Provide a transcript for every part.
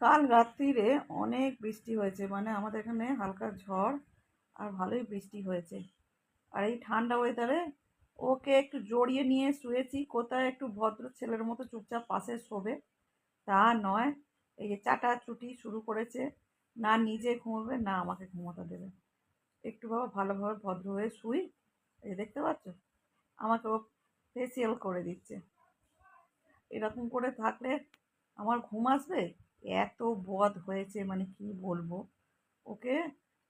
কাল রাত্রিরে অনেক বৃষ্টি হয়েছে মানে আমাদের এখানে হালকা ঝড় আর ভালোই বৃষ্টি হয়েছে। আর এই ঠান্ডা ওয়েদারে ওকে একটু জড়িয়ে নিয়ে শুয়েছি, কোথায় একটু ভদ্র ছেলের মতো চুপচাপ পাশে শোবে। তা নয়, এই যে চাটা চুটি শুরু করেছে, না নিজে ঘুমোবে, না আমাকে ঘুমোতে দেবে। একটু বাবা ভালোভাবে ভদ্র হয়ে শুই, এই দেখতে পাচ্ছ? আমাকে ও ফেসিয়াল করে দিচ্ছে। এরকম করে থাকলে আমার ঘুম আসবে? এত বদ হয়েছে মানে কি বলব? ওকে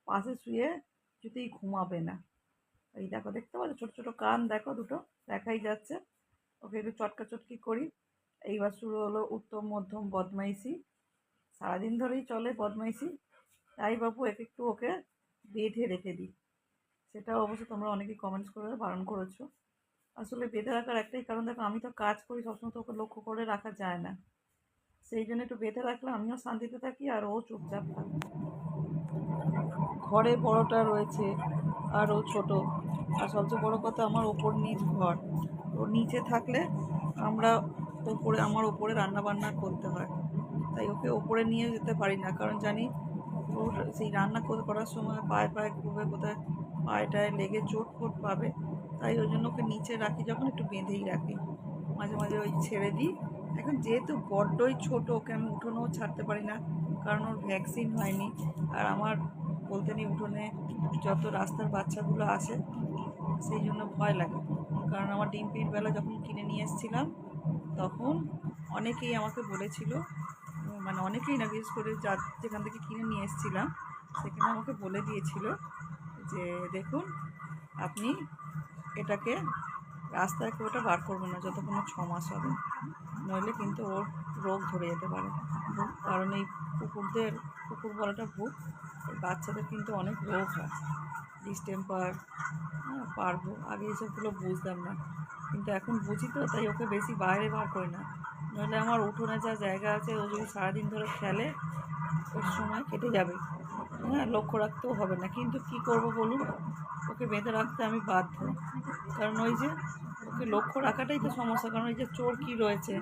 পাশে শুয়ে কিছুতেই ঘুমাবে না। এই দেখো, দেখতে পাচ্ছ? ছোটো ছোটো কান দেখো দুটো, দেখাই যাচ্ছে। ওকে একটু চটকা চটকি করি। এইবার শুরু হলো উত্তম, মধ্যম, বদমাইশি। সারাদিন ধরেই চলে বদমাইশি। তাই বাবু, এক একটু ওকে বেঁধে রেখে দিই। সেটা অবশ্য তোমরা অনেকেই কমেন্টস করে বারণ করেছ। আসলে বেঁধে রাখার একটাই কারণ, দেখো, আমি তো কাজ করি, সবসময় তো ওকে লক্ষ্য করে রাখা যায় না। সেই জন্য একটু বেঁধে রাখলে আমিও শান্তিতে থাকি আর ও চুপচাপ থাকে। ঘরে বড়টা রয়েছে আর ও ছোট। আর সবচেয়ে বড় কথা আমার ওপর নিচ ঘর। ও নিচে থাকলে আমরা ওপরে, আমার ওপরে রান্না বান্না করতে হয়। তাই ওকে ওপরে নিয়ে যেতে পারি না। কারণ জানি ওর সেই রান্না করে, করার সময় পায়ে পায়ে ঘুরবে, কোথায় পায়ে টায়ে লেগে চোট ফোট পাবে। তাই ওই জন্য ওকে নিচে রাখি, যখন একটু বেঁধেই রাখি। মাঝে মাঝে ওই ছেড়ে দিই। এখন যেহেতু বড্ডই ছোট, ওকে আমি উঠোনেও ছাড়তে পারি না, কারণ ওর ভ্যাকসিন হয়নি। আর আমার বলতে নেই, উঠোনে যত রাস্তার বাচ্চাগুলো আসে, সেই জন্য ভয় লাগে। কারণ আমার ডিম্পির বেলা যখন কিনে নিয়ে এসেছিলাম, তখন অনেকেই আমাকে বলেছিল মানে অনেকেই না, বিশেষ করে যা যেখান থেকে কিনে নিয়ে এসেছিলাম, সেখানে আমাকে বলে দিয়েছিল যে, দেখুন, আপনি এটাকে রাস্তায় কেউ ওটা বার করবেন না, যতক্ষণ ছ মাস হবে। নইলে কিন্তু ওর রোগ ধরে যেতে পারে। কারণ এই কুকুরদের, কুকুর বলাটা ভুল বাচ্চাদের কিন্তু অনেক রোগ হয়। ডিস্টেম্পার হ্যাঁ পারব, আগে এসবগুলো বুঝতাম না। কিন্তু এখন বুঝি তো, তাই ওকে বেশি বাইরে বার করি না। নইলে আমার উঠোনে যা জায়গা আছে, ও যদি সারাদিন ধরে খেলে, ওর সময় কেটে যাবে। হ্যাঁ লক্ষ্য রাখতেও হবে না। কিন্তু কি করব বলুন? ওকে বেঁধে রাখতে আমি বাধ্য। কারণ ওই যে ওকে লক্ষ্য রাখাটাই তো সমস্যা কারণ এই যে চোর কী রয়েছে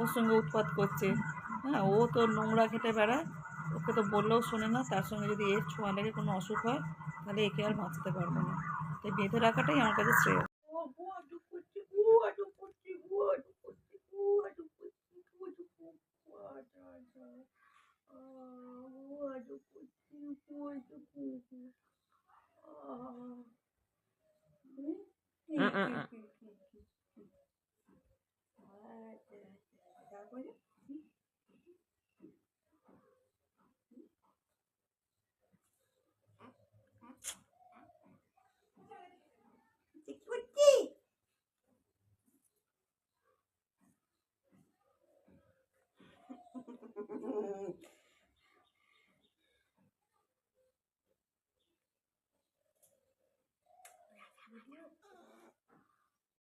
ওর সঙ্গে উৎপাত করছে। হ্যাঁ ও তো নোংরা খেটে বেড়ায় ওকে তো বললেও শোনে না তার সঙ্গে যদি এর ছোঁয়া লেগে কোনো অসুখ হয় তাহলে একে আর বাঁচতে পারবে না। তাই বেঁধে রাখাটাই আমার কাছে শ্রেয়। Mm-mm. 嗯。